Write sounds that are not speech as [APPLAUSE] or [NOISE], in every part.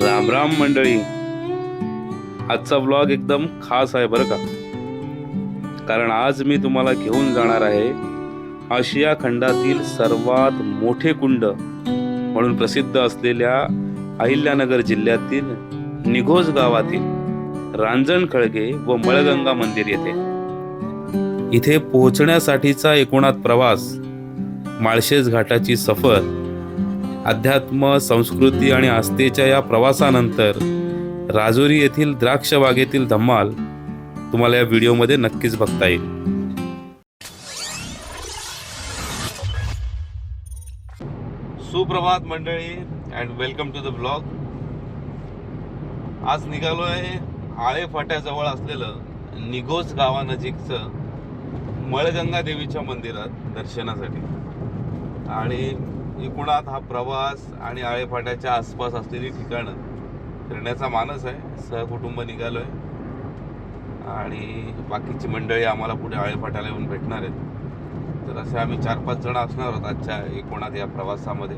राम राम मंडळी. आजचा व्लॉग एकदम खास आहे बरं का. कारण आज मी तुम्हाला घेऊन जाणार आहे आशिया खंडातील सर्वात मोठे कुंड म्हणून प्रसिद्ध असलेल्या अहिल्यानगर जिल्ह्यातील निघोज गावातील रांजण खळगे व मळगंगा मंदिर येथे. इथे पोहोचण्यासाठीचा एकूणात प्रवास माळशेज घाटाची सफर अध्यात्म संस्कृती आणि आस्थेच्या या प्रवासानंतर राजुरी येथील द्राक्ष बागेतील धम्माल तुम्हाला या व्हिडिओमध्ये नक्कीच बघता येईल. सुप्रभात मंडळी and welcome to the blog आज निघालो आहे आळे फाट्याजवळ असलेलं निघोज गावानजीकचं मळगंगा देवीच्या मंदिरात दर्शनासाठी. आणि एकूणात हा प्रवास आणि आळेफाट्याच्या आसपास असलेली ठिकाणं फिरण्याचा मानस आहे. सहकुटुंब निघालो आहे आणि बाकीची मंडळी आम्हाला पुढे आळेफाट्याला येऊन भेटणार आहेत. तर असे आम्ही चार पाच जण असणार आहोत आजच्या एकूणात या प्रवासामध्ये.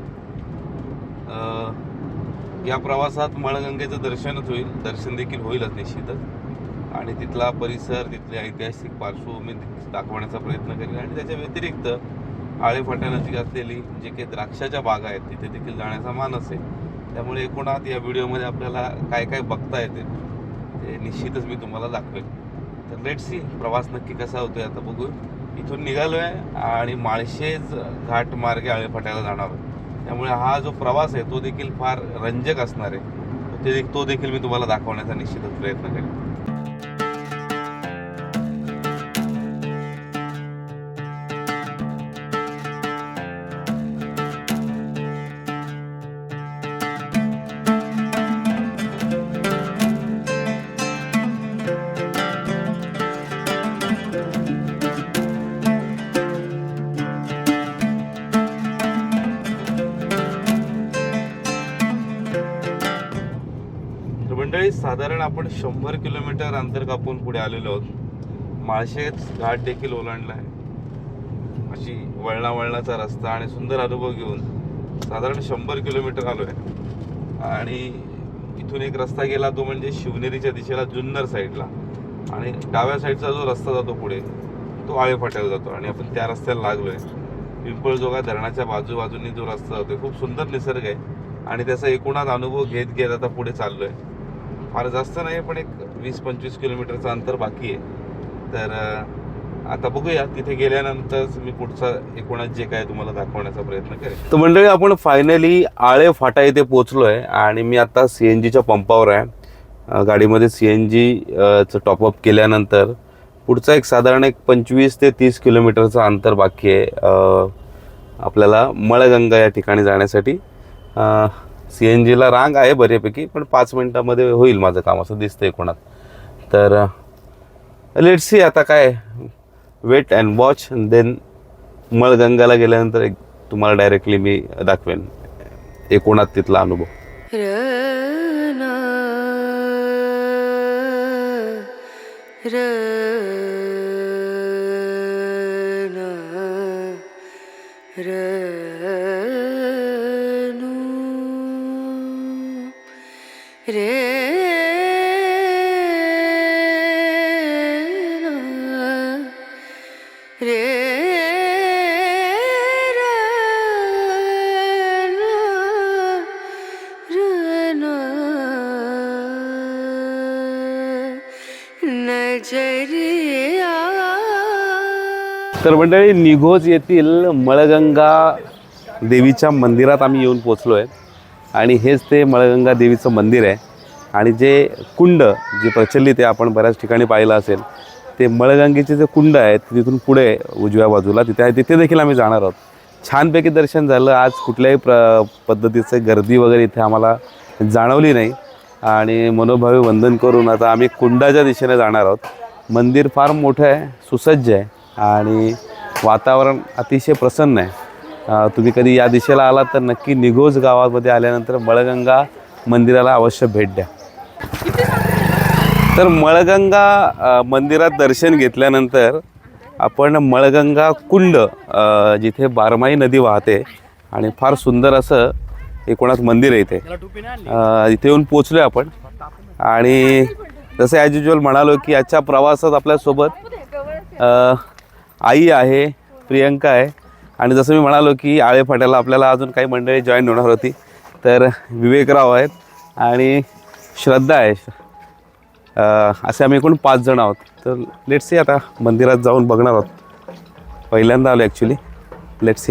या प्रवासात मळगंगेचं दर्शनच होईल. दर्शन देखील होईलच निश्चितच. आणि तिथला परिसर तिथली ऐतिहासिक पार्श्वभूमी दाखवण्याचा प्रयत्न करेल. आणि त्याच्या व्यतिरिक्त आळेफाट्यानजीक असलेली जे काही द्राक्षाच्या बागा आहेत तिथे देखील जाण्याचा मानस आहे त्यामुळे एकूणात या व्हिडिओमध्ये आपल्याला काय काय बघता येते ते निश्चितच मी तुम्हाला दाखवेल. तर लेट सी प्रवास नक्की कसा होतोय आता बघू इथून निघालो आहे आणि माळशेज घाट मार्गे आळेफाट्याला जाणार आहोत. त्यामुळे हा जो प्रवास आहे तो देखील फार रंजक असणार आहे. ते तो देखील मी तुम्हाला दाखवण्याचा निश्चितच प्रयत्न करेन. साधारण आपण शंभर किलोमीटर अंतर कापून पुढे आलेलो आहोत. माळशेच घाट देखील ओलांडला आहे. अशी वळणा वळणाचा रस्ता आणि सुंदर अनुभव घेऊन साधारण शंभर किलोमीटर आलो आहे आणि इथून एक रस्ता गेला तो म्हणजे शिवनेरीच्या दिशेला जुन्नर साईडला. आणि डाव्या साईडचा जो रस्ता जातो पुढे तो आळेफाट्याला जातो. आणि आपण त्या रस्त्याला लागलोय. पिंपळजोगा धरणाच्या बाजूबाजूंनी जो रस्ता जातोय खूप सुंदर निसर्ग आहे. आणि त्याचा एकूणात अनुभव घेत घेत आता पुढे चाललोय. फार जास्त नाही पण एक वीस पंचवीस किलोमीटरचं अंतर बाकी आहे. तर आता बघूया. तिथे गेल्यानंतर मी पुढचा एकूणात जे काय तुम्हाला दाखवण्याचा प्रयत्न करेन. तर मंडळी आपण फायनली आळे फाटा इथे पोहोचलोय आणि मी आता सी एन जीच्या पंपावर आहे. गाडीमध्ये सी एन जी टॉपअप केल्यानंतर पुढचा एक साधारण एक पंचवीस ते तीस किलोमीटरचं अंतर बाकी आहे. आपल्याला मळगंगा या ठिकाणी जाण्यासाठी. सी एन जीला रांग आहे बऱ्यापैकी पण पाच मिनटामध्ये होईल माझं काम असं दिसतंय कोणात. तर लेट सी आता काय. वेट अँड वॉच देन मळगंगाला गेल्यानंतर एक तुम्हाला डायरेक्टली मी दाखवेन. एकूणात तिथला अनुभव. रना. तर मंडळी निघोज येथील मळगंगा देवीच्या मंदिरात आम्ही येऊन पोचलो आहे आणि हेच ते मळगंगा देवीचं मंदिर आहे. आणि जे कुंड जे प्रचलित आहे आपण बऱ्याच ठिकाणी पाहिलं असेल ते मळगंगेचे जे कुंड आहेत तिथून पुढे उजव्या बाजूला तिथे आहे तिथे देखील आम्ही जाणार आहोत. छानपैकी दर्शन झालं. आज कुठल्याही प्र पद्धतीचं गर्दी वगैरे इथे आम्हाला जाणवली नाही. आणि मनोभावी वंदन करून आता आम्ही कुंडाच्या दिशेने जाणार आहोत. मंदिर फार मोठं आहे सुसज्ज आहे आणि वातावरण अतिशय प्रसन्न आहे. तुम्ही कधी या दिशेला आलात तर नक्की निघोज गावामध्ये आल्यानंतर मळगंगा मंदिराला अवश्य भेट द्या. तर मळगंगा मंदिरात दर्शन घेतल्यानंतर आपण मळगंगा कुंड जिथे बारमाही नदी वाहते आणि फार सुंदर असं एकूणात मंदिर आहे इथे. इथे येऊन पोचलो आहे आपण. आणि जसं ॲज युजल म्हणालो की आजच्या प्रवासात आपल्यासोबत आई आहे प्रियंका आहे. आणि जसं मी म्हणालो की आळे फाट्याला आपल्याला अजून काही मंडळी जॉईन होणार होती तर विवेकराव आहेत आणि श्रद्धा आहे. असे आम्ही एकूण पाच जण आहोत. तर लेट्स सी आता मंदिरात जाऊन बघणार आहोत. पहिल्यांदा आलो ॲक्च्युली लेट्स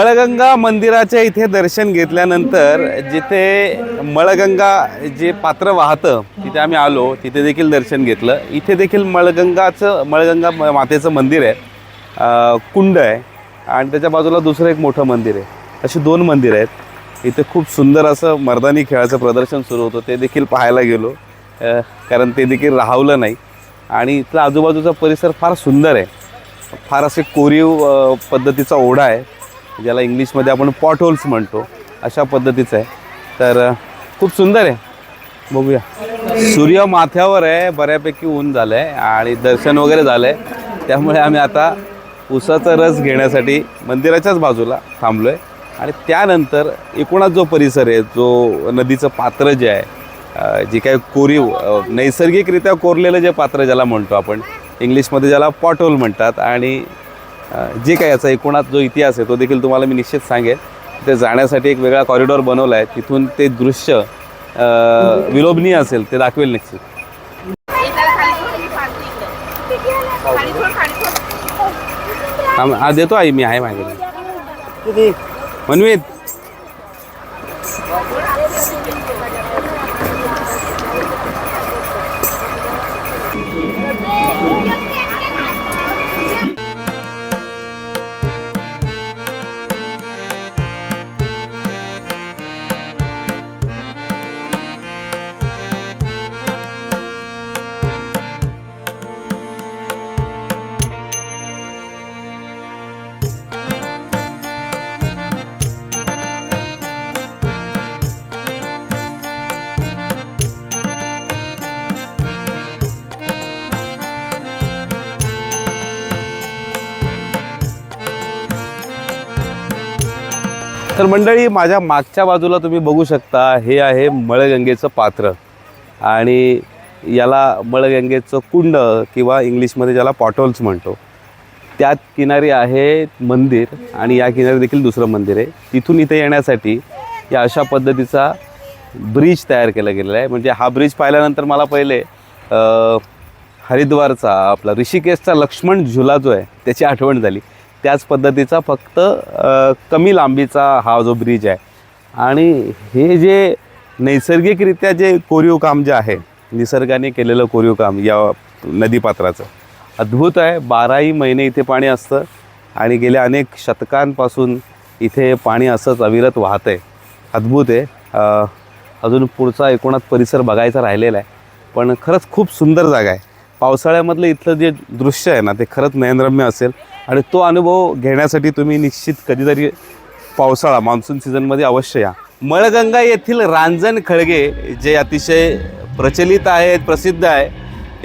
मळगंगा मंदिराच्या इथे दर्शन घेतल्यानंतर जिथे मळगंगा जे पात्र वाहतं तिथे आम्ही आलो तिथे देखील दर्शन घेतलं. इथे देखील मळगंगाचं मळगंगा म- मातेचं मंदिर आहे. कुंड आहे. आणि त्याच्या बाजूला दुसरं एक मोठं मंदिर आहे. अशी दोन मंदिरं आहेत. इथे खूप सुंदर असं मर्दानी खेळाचं प्रदर्शन सुरू होतं. ते देखील पाहायला गेलो. कारण ते देखील राहवलं नाही. आणि इथला आजूबाजूचा परिसर फार सुंदर आहे. फार असे कोरीव पद्धतीचा ओढा आहे. ज्याला इंग्लिशमध्ये आपण पॉट होल्स म्हणतो अशा पद्धतीचं आहे. तर खूप सुंदर आहे. बघूया. सूर्य माथ्यावर आहे बऱ्यापैकी ऊन झालं आहे आणि दर्शन वगैरे झालं आहे त्यामुळे आम्ही आता उसाचा रस घेण्यासाठी मंदिराच्याच बाजूला थांबलो आहे आणि त्यानंतर एकूणच जो परिसर आहे जो नदीचं पात्र जे आहे जी काय काही कोरीव नैसर्गिकरित्या कोरलेलं जे पात्र ज्याला म्हणतो आपण इंग्लिशमध्ये ज्याला पॉटहोल म्हणतात. आणि जे काही याचा एकूणात जो इतिहास आहे तो देखील तुम्हाला मी निश्चित सांगेन ते जाण्यासाठी एक वेगळा कॉरिडॉर बनवला आहे. तिथून ते दृश्य विलोभनीय असेल ते दाखवेल निश्चित. हा देतो आई मी आहे माझ्याकडे मनवीत. तर मंडळी माझ्या मागच्या बाजूला तुम्ही बघू शकता हे आहे मळगंगेचं पात्र. आणि याला मळगंगेचं कुंड किंवा इंग्लिशमध्ये ज्याला पॉटोल्स म्हणतो त्यात किनारी आहे मंदिर आणि या किनारी देखील दुसरं मंदिर आहे. तिथून इथे येण्यासाठी या अशा पद्धतीचा ब्रिज तयार केला गेलेला आहे. म्हणजे हा ब्रिज पाहिल्यानंतर मला पहिले हरिद्वारचा आपला ऋषिकेशचा लक्ष्मण झुला जो आहे त्याची आठवण झाली. त्याच पद्धतीचा फक्त कमी लांबीचा हा जो ब्रिज आहे. आणि हे जे नैसर्गिकरित्या जे कोरीव काम जे आहे निसर्गाने केलेलं कोरीव काम या नदीपात्राचं अद्भुत आहे. बाराही महिने इथे पाणी असतं आणि गेल्या अनेक शतकांपासून इथे पाणी असंच अविरत वाहत आहे. अद्भुत आहे. अजून पुढचा एकूणात परिसर बघायचा राहिलेला आहे. पण खरंच खूप सुंदर जागा आहे. पावसाळ्यामधलं इथलं जे दृश्य आहे ना ते खरंच नयनरम्य असेल. आणि तो अनुभव घेण्यासाठी तुम्ही निश्चित कधीतरी पावसाळा मान्सून सीझनमध्ये अवश्य या. मळगंगा येथील रांजण खळगे जे अतिशय प्रचलित आहेत प्रसिद्ध आहे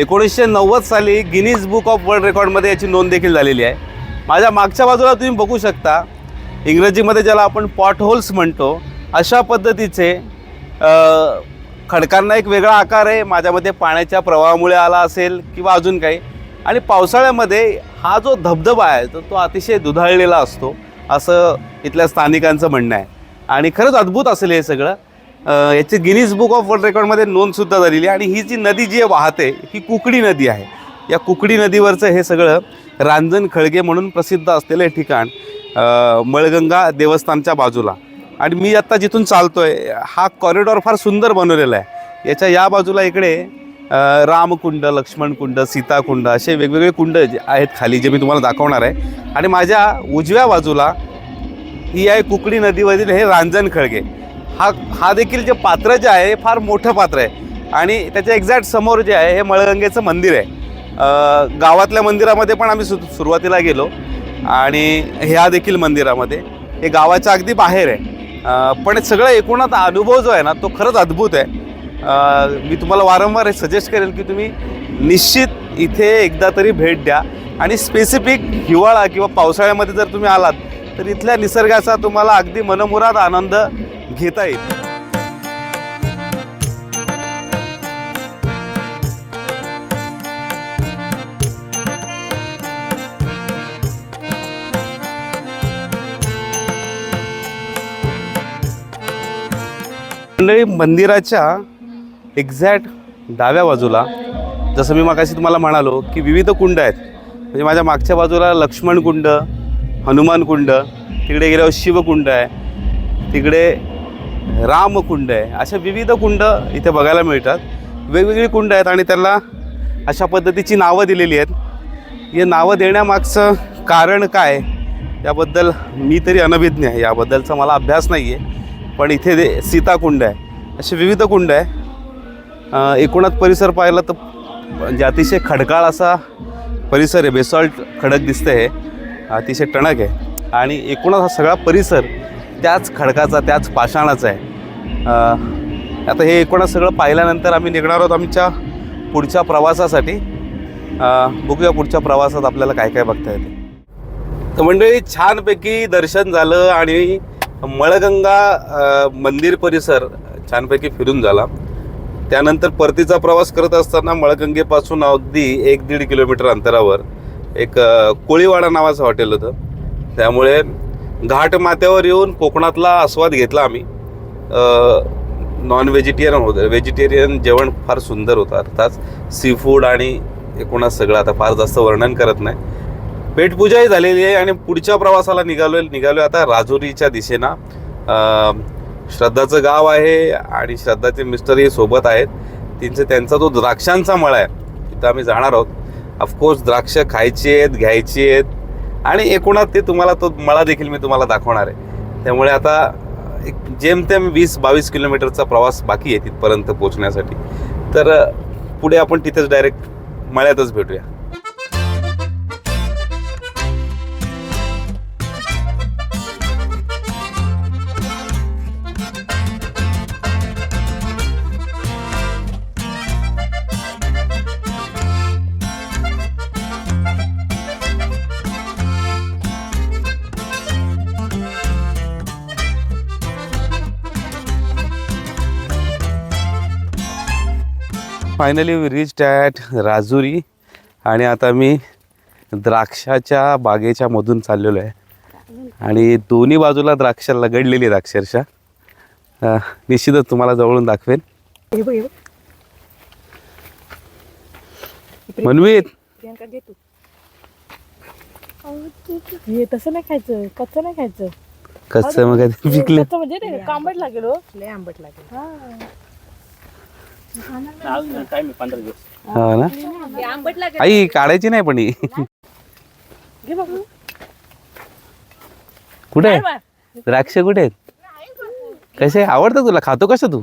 एकोणीसशे नव्वद साली गिनीज बुक ऑफ वर्ल्ड रेकॉर्डमध्ये याची नोंद देखील झालेली आहे. माझ्या मागच्या बाजूला तुम्ही बघू शकता इंग्रजीमध्ये ज्याला आपण पॉटहोल्स म्हणतो अशा पद्धतीचे खडकांना एक वेगळा आकार आहे. माझ्यामध्ये पाण्याच्या प्रवाहामुळे आला असेल किंवा अजून काही. आणि पावसाळ्यामध्ये हा जो धबधबा आहे तर तो अतिशय दुधाळलेला असतो असं इथल्या स्थानिकांचं म्हणणं आहे. आणि खरंच अद्भुत असेल हे सगळं. याची गिनीज बुक ऑफ वर्ल्ड रेकॉर्डमध्ये नोंदसुद्धा झालेली आहे. आणि ही जी नदी जी वाहते ही कुकडी नदी आहे. या कुकडी नदीवरचं हे सगळं रांजण खळगे म्हणून प्रसिद्ध असलेलं हे ठिकाण मळगंगा देवस्थानच्या बाजूला. आणि मी आत्ता जिथून चालतो आहे हा कॉरिडॉर फार सुंदर बनवलेला आहे. याच्या या बाजूला इकडे रामकुंड लक्ष्मणकुंड सीताकुंड असे वेगवेगळे कुंड जे आहेत खाली जे मी तुम्हाला दाखवणार आहे. आणि माझ्या उजव्या बाजूला ही आहे कुकडी नदीवरील हे रांजण खळगे. हा हा देखील जे पात्र जे आहे हे फार मोठं पात्र आहे. आणि त्याच्या एक्झॅक्ट समोर जे आहे हे मळगंगेचं मंदिर आहे. गावातल्या मंदिरामध्ये पण आम्ही सु सुरुवातीला गेलो. आणि ह्या देखील मंदिरामध्ये. हे गावाच्या अगदी बाहेर आहे. पण सगळं एकूणात अनुभव जो आहे ना तो खरंच अद्भुत आहे. मी तुम्हाला वारंवार हे सजेस्ट करेल की तुम्ही निश्चित इथे एकदा तरी भेट द्या. आणि स्पेसिफिक हिवाळा किंवा पावसाळ्यामध्ये जर तुम्ही आलात तर इथल्या निसर्गाचा तुम्हाला अगदी मनमुराद आनंद घेता येईल. मंडळी मंदिराच्या एक्झॅक्ट डाव्या बाजूला जसं मी मागाशी तुम्हाला म्हणालो की विविध कुंड आहेत. म्हणजे माझ्या मागच्या बाजूला लक्ष्मण कुंड हनुमान कुंड तिकडे गेल्यावर शिवकुंड आहे तिकडे रामकुंड आहे. अशा विविध कुंड इथे बघायला मिळतात. वेगवेगळी कुंड आहेत आणि त्याला अशा पद्धतीची नावं दिलेली आहेत. हे नावं देण्यामागचं कारण काय? याबद्दल मी तरी अनभिज्ञ आहे. याबद्दलचा मला अभ्यास नाही आहे पण इथे दे सीताकुंड आहे असे विविध कुंड आहे. एकूणात परिसर पाहिला तर म्हणजे अतिशय खडकाळ असा परिसर आहे. बेसॉल्ट खडक दिसतं हे. अतिशय टणक आहे. आणि एकूणच हा सगळा परिसर त्याच खडकाचा त्याच पाषाणाचा आहे. आता हे एकूणच सगळं पाहिल्यानंतर आम्ही निघणार आहोत आमच्या पुढच्या प्रवासासाठी. बघूया पुढच्या प्रवासात आपल्याला काय काय बघता येते. तर मंडळी छानपैकी दर्शन झालं आणि मळगंगा मंदिर परिसर छानपैकी फिरून झाला. त्यानंतर परतीचा प्रवास करत असताना मळगंगेपासून अगदी एक दीड किलोमीटर अंतरावर एक कोळीवाडा नावाचं हॉटेल होतं. त्यामुळे घाट माथ्यावर येऊन कोकणातला आस्वाद घेतला आम्ही. नॉन व्हेजिटेरियन होतं व्हेजिटेरियन जेवण फार सुंदर होतं. अर्थात सी फूड आणि एकूणच सगळं. आता फार जास्त वर्णन करत नाही. पेटपूजाही झालेली आहे आणि पुढच्या प्रवासाला निघालो निघालो आता राजुरीच्या दिशेनं. श्रद्धाचं गाव आहे आणि श्रद्धाचे मिस्टरही सोबत आहेत. त्यांचे त्यांचा जो द्राक्षांचा मळा आहे. तिथं आम्ही जाणार आहोत. ऑफकोर्स द्राक्ष खायची आहेत घ्यायची आहेत. आणि एकूणात ते तुम्हाला तो मळा देखील मी तुम्हाला दाखवणार आहे. त्यामुळे आता एक जेमतेम वीस बावीस किलोमीटरचा प्रवास बाकी आहे तिथपर्यंत पोहोचण्यासाठी. तर पुढे आपण तिथेच डायरेक्ट मळ्यातच भेटूया. Finally we reach at Rajuri आणि आता मी द्राक्षाच्या बागेच्या मधून चाललेलो आहे. आणि दोन्ही बाजूला द्राक्ष लगडलेली आहेत अक्षरशः. निश्चितच तुम्हाला जवळून दाखवेन. मनवीत. हे तसं नाही खायचं कच्चं नाही खायचं. कसं मग आता पिकलं. कच्चं म्हणजे ते आंबट लागेल. हो आंबट लागेल हा ना? आंबट लागेल आई काढायची नाही पण ही. कुठे? आहे द्राक्ष कुठे आहेत? कसे? आवडतं तुला? खातो कसं तू?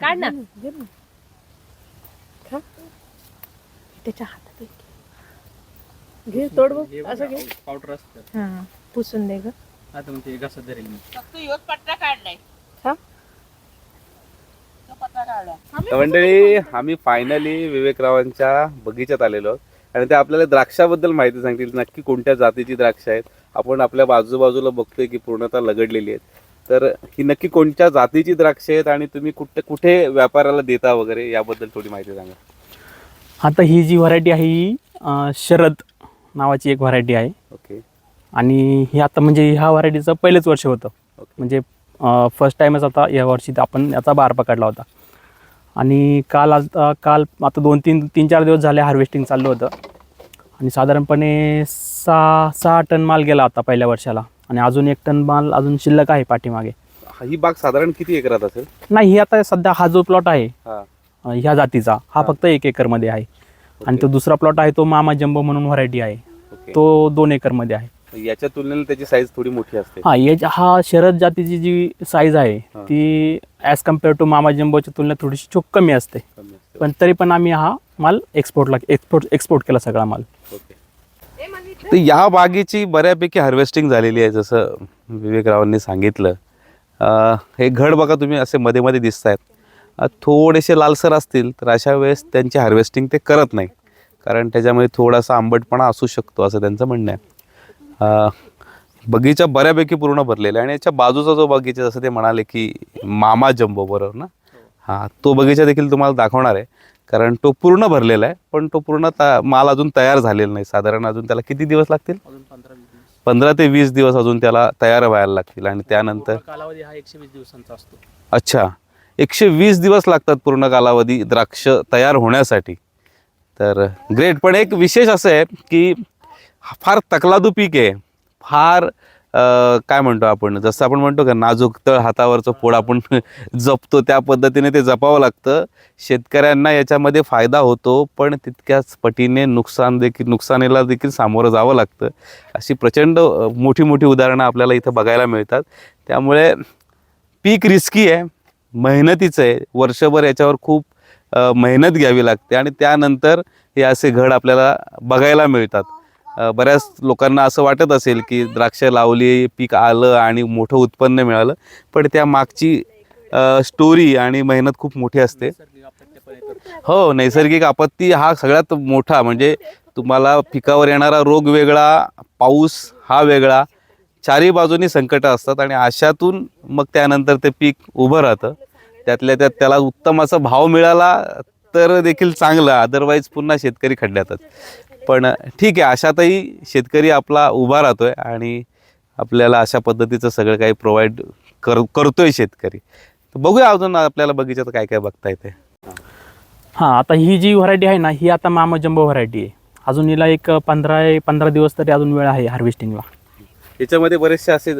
काढ ना. त्याच्या हातात एक. घे तोड बघ. असं घे. पावडर असतं. हा पुसून दे ग. आता मग ते घासत धरेल मी. फक्त ह्योच पत्रा काढलाय. हा तर मंडळी आम्ही फायनली विवेकरावांच्या बगीच्यात आलेलो आहोत. आणि ते आपल्याला द्राक्षाबद्दल माहिती सांगतील. नक्की कोणत्या जातीची द्राक्ष आहेत? आपण आपल्या बाजूबाजूला बघतोय की पूर्णतः लगडलेली आहेत. तर ही नक्की कोणत्या जातीची द्राक्ष आहेत आणि तुम्ही कुठे कुठे व्यापाराला देता वगैरे याबद्दल थोडी माहिती सांगा. आता ही जी व्हरायटी आहे ही अं, शरद नावाची एक व्हरायटी आहे. ओके. आणि ही आता म्हणजे ह्या व्हरायटीचं पहिलेच वर्ष होतं. म्हणजे फर्स्ट टाईमच आता या वर्षी आपण याचा बार पकडला होता. आणि काल आता काल आता दोन तीन तीन चार दिवस झाले हार्वेस्टिंग चाललं होतं. आणि साधारणपणे सहा सहा टन माल गेला आता पहिल्या वर्षाला. आणि अजून एक टन माल अजून शिल्लक आहे पाठीमागे. ही बाग साधारण किती एकरात असेल? नाही ही आता सध्या हा जो प्लॉट आहे हा. ह्या जातीचा हा फक्त एक एकरमध्ये आहे. आणि तो दुसरा प्लॉट आहे तो मामा जंबो म्हणून व्हरायटी आहे. तो दोन एकरमध्ये आहे. याच्या तुलनेने त्याची साईज थोडी मोठी असते. हा या हा शरद जातीची जी साईज आहे. ती ॲज कंपेअर टू मामा जंबोच्या तुलनेत थोडीशी चोख कमी असते. पण तरी पण आम्ही हा माल एक्सपोर्टला एक्सपोर्ट एक्सपोर्ट केला सगळा माल. ओके. तर या बागेची बऱ्यापैकी हार्वेस्टिंग झालेली आहे जसं विवेकरावांनी सांगितलं. अं, हे घड बघा तुम्ही असे मध्ये मध्ये दिसत आहेत थोडेसे लालसर असतील तर अशा वेळेस त्यांची हार्वेस्टिंग ते करत नाही कारण त्याच्यामध्ये थोडासा आंबटपणा असू शकतो असं त्यांचं म्हणणं आहे. बगीचा बऱ्यापैकी पूर्ण भरलेला आहे आणि याच्या बाजूचा जो बगीचा जसं ते म्हणाले की मामा जंबो बरोबर ना? हां तो बगीचा देखील तुम्हाला दाखवणार आहे. कारण तो पूर्ण भरलेला आहे पण तो पूर्ण माल अजून तयार झालेला नाही. साधारण अजून त्याला किती दिवस लागतील? पंधरा ते वीस दिवस अजून त्याला तयार व्हायला लागतील आणि त्यानंतर कालावधी हा एकशे वीस दिवसांचा असतो. अच्छा एकशे वीस दिवस लागतात पूर्ण कालावधी द्राक्ष तयार होण्यासाठी. तर ग्रेट पण एक विशेष असं आहे की फार तकलादू पीक आहे. फार काय म्हणतो आपण जसं आपण म्हणतो का नाजूक तळ हातावरचं फोड आपण [LAUGHS] जपतो त्या पद्धतीने ते जपावं लागतं. शेतकऱ्यांना याच्यामध्ये फायदा होतो पण तितक्याच पटीने नुकसान देखील नुकसानीला देखील सामोरं जावं लागतं. अशी प्रचंड मोठी मोठी उदाहरणं आपल्याला इथं बघायला मिळतात. त्यामुळे पीक रिस्की आहे मेहनतीचं आहे. वर्षभर याच्यावर खूप मेहनत घ्यावी लागते आणि त्यानंतर हे असे घड आपल्याला बघायला मिळतात. बऱ्याच लोकांना असं वाटत असेल की द्राक्ष लावली पीक आलं आणि मोठं उत्पन्न मिळालं. पण त्या मागची स्टोरी आणि मेहनत खूप मोठी असते. हो नैसर्गिक आपत्ती हा सगळ्यात मोठा. म्हणजे तुम्हाला पिकावर येणारा रोग वेगळा पाऊस हा वेगळा चारही बाजूनी संकट असतात आणि अशातून मग त्यानंतर ते पीक उभं राहतं. त्यातल्या त्यात त्याला उत्तम असा भाव मिळाला तर देखील चांगलं. अदरवाईज पुन्हा शेतकरी खड्ड्यातच पण ठीक आहे अशातही शेतकरी आपला उभा राहतोय आणि आपल्याला अशा पद्धतीचं सगळं काही प्रोव्हाइड कर करतोय शेतकरी. तर बघूया अजून आपल्याला बगीच्यात काय काय बघता येते हां आता ही जी व्हरायटी आहे ना ही आता मामा जंबो व्हरायटी आहे. अजून हिला एक पंधरा पंधरा दिवस तरी अजून वेळ आहे हार्वेस्टिंगला याच्यामध्ये बरेचसे असे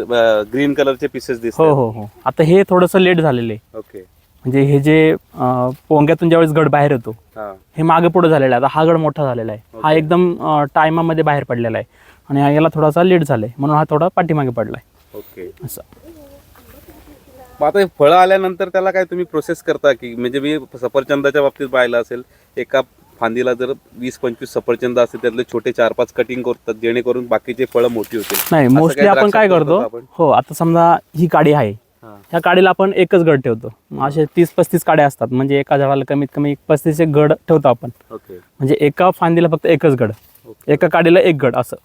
ग्रीन कलरचे पीसेस दिसतात हो हो हो. आता हे थोडंसं लेट झालेलं आहे. ओके म्हणजे हे जे अं, पोंग्यातून ज्यावेळेस गड बाहेर येतो हां. हे मागे पुढे झालेलं आहे. आता हा गड मोठा झालेला आहे. हा एकदम टायमामध्ये बाहेर पडलेला आहे. आणि हा याला थोडासा लेट झालाय. म्हणून हा थोडा पाठीमागे पडलाय. ओके. असं. मग आता हे फळं आल्यानंतर त्याला काय तुम्ही प्रोसेस करता की म्हणजे मी सफरचंदाच्या बाबतीत पाहिलं असेल एका फांदीला जर वीस पंचवीस सफरचंद असतील त्यातले छोटे चार पाच कटिंग करतात जेणेकरून बाकीचे फळं मोठी होतील. नाही असं मोस्टली काही आपण काय द्राक्षात करतो? आपण? हो आता समजा ही काडी आहे. ह्या काडीला आपण एकच गड ठेवतो. असे तीस पस्तीस काड्या असतात. म्हणजे एका झाडाला कमीत कमी एक पस्तीस एक गड ठेवतो आपण. म्हणजे एका फांदीला फक्त एकच गड. एका काडीला एक गड असं.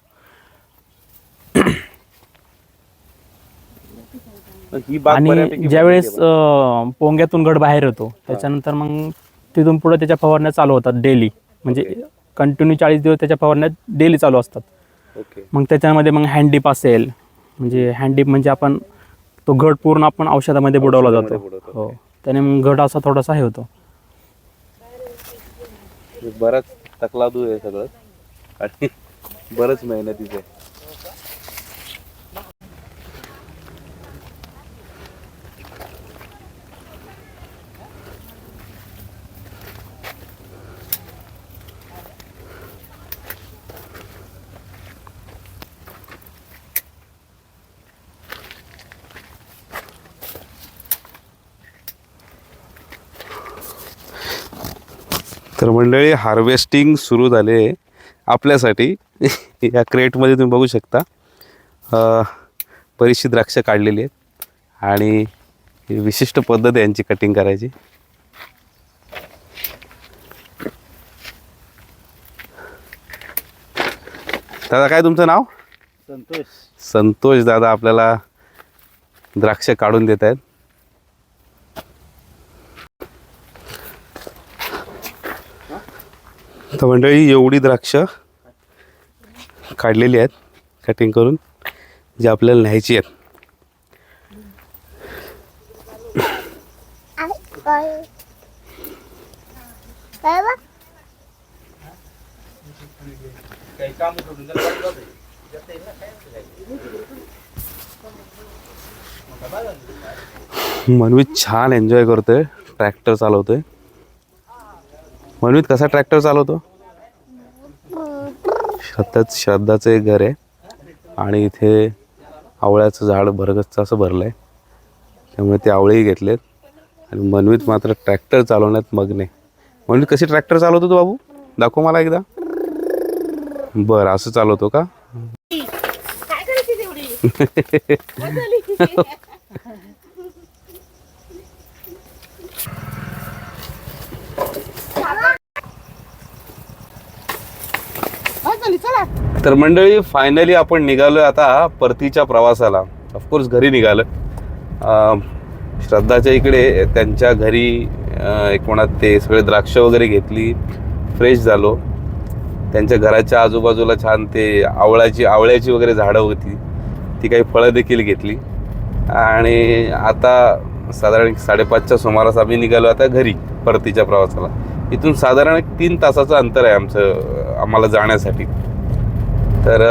आणि ज्यावेळेस पोंग्यातून गड बाहेर येतो त्याच्यानंतर मग तिथून पुढे त्याच्या फवारण्या चालू होतात डेली. म्हणजे कंटिन्यू चाळीस दिवस त्याच्या फवारण्या डेली चालू असतात. मग त्याच्यामध्ये मग हँडडीप असेल म्हणजे हँडडीप म्हणजे आपण तो घड पूर्ण आपण औषधामध्ये बुडवला जातो. बुडवतो, हो. त्याने मग घड असा थोडासा हे होतो. बराच तकलादू आहे सगळं. आणि [LAUGHS] बरंच मेहनतीचं आहे. तर मंडळी हार्वेस्टिंग सुरू झाले आपल्यासाठी. या क्रेटमध्ये तुम्ही बघू शकता. बरीचशी द्राक्ष काढलेली आहेत आणि ही विशिष्ट पद्धत आहे यांची कटिंग करायची. दादा काय तुमचं नाव? संतोष. संतोष दादा आपल्याला द्राक्ष काढून देत आहेत. तर मंडळी एवढी द्राक्ष काढलेली आहेत कटिंग करून जी आपल्याला न्यायची आहेत. मनवीत छान एन्जॉय करतोय ट्रॅक्टर चालवतोय. मनवीत कसा ट्रॅक्टर चालवतो? श्रद्धाच श्रद्धाचं एक घर आहे. आणि इथे आवळ्याचं झाड भरगच्च असं भरलं आहे त्यामुळे ते आवळेही घेतलेत. आणि मनवीत मात्र ट्रॅक्टर चालवण्यात मग्न मनवीत कशी ट्रॅक्टर चालवतो तू बाबू? दाखव मला एकदा. बरं असं चालवतो का? [LAUGHS] [LAUGHS] झाली चला. तर मंडळी फायनली आपण निघालो आता परतीच्या प्रवासाला. ऑफकोर्स घरी निघालं श्रद्धाच्या इकडे त्यांच्या घरी एक म्हणत ते सगळे द्राक्ष वगैरे घेतली फ्रेश झालो. त्यांच्या घराच्या आजूबाजूला छान ते आवळ्याची आवळ्याची वगैरे झाडं होती. ती काही फळं देखील घेतली. आणि आता साधारण एक साडेपाचच्या सुमारास आम्ही निघालो आता घरी परतीच्या प्रवासाला. इथून साधारण एक तीन तासाचं अंतर आहे आमचं आम्हाला जाण्यासाठी. तर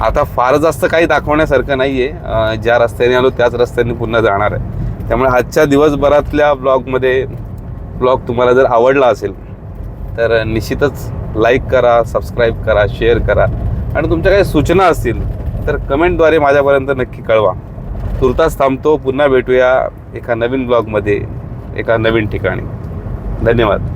आता फार जास्त काही दाखवण्यासारखं नाही आहे ज्या रस्त्याने आलो त्याच रस्त्याने पुन्हा जाणार आहे. त्यामुळे आजच्या दिवसभरातल्या ब्लॉगमध्ये ब्लॉग तुम्हाला जर आवडला असेल तर निश्चितच लाईक करा सबस्क्राईब करा शेअर करा. आणि तुमच्या काही सूचना असतील तर कमेंटद्वारे माझ्यापर्यंत नक्की कळवा. तुर्तास थांबतो पुन्हा भेटूया एका नवीन ब्लॉगमध्ये एका नवीन ठिकाणी. धन्यवाद.